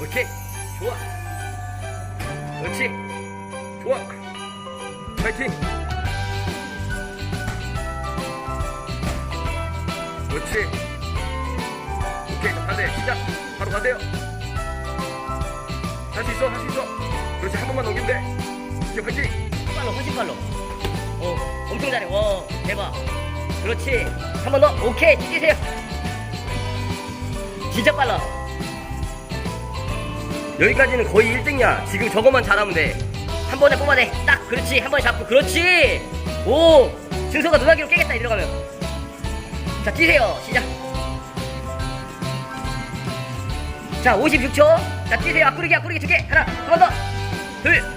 오케이 좋아. 그렇지? 좋아. 파이팅. 그렇지. 오케이. 반대. 시작. 바로 반대요. 할 수 있어 할 수 있어. 그렇지. 한 번만 넘기면 돼. 오케이 파이팅 빨로 훨씬 빨로 어. 엄청 잘해. 와 대박. 그렇지. 한 번 더. 오케이. 뛰세요. 진짜 빨라 여기까지는 거의 1등이야. 지금 저것만 잘하면 돼한 번에 뽑아내. 딱! 그렇지. 한 번에 잡고. 그렇지! 오! 준서가 누나기로 깨겠다 이러가면. 자 뛰세요. 시작. 자 56초. 자 뛰세요. 앞구르기 앞구르기. 두개. 하나 한 번더둘 자, 바로 점프 시작.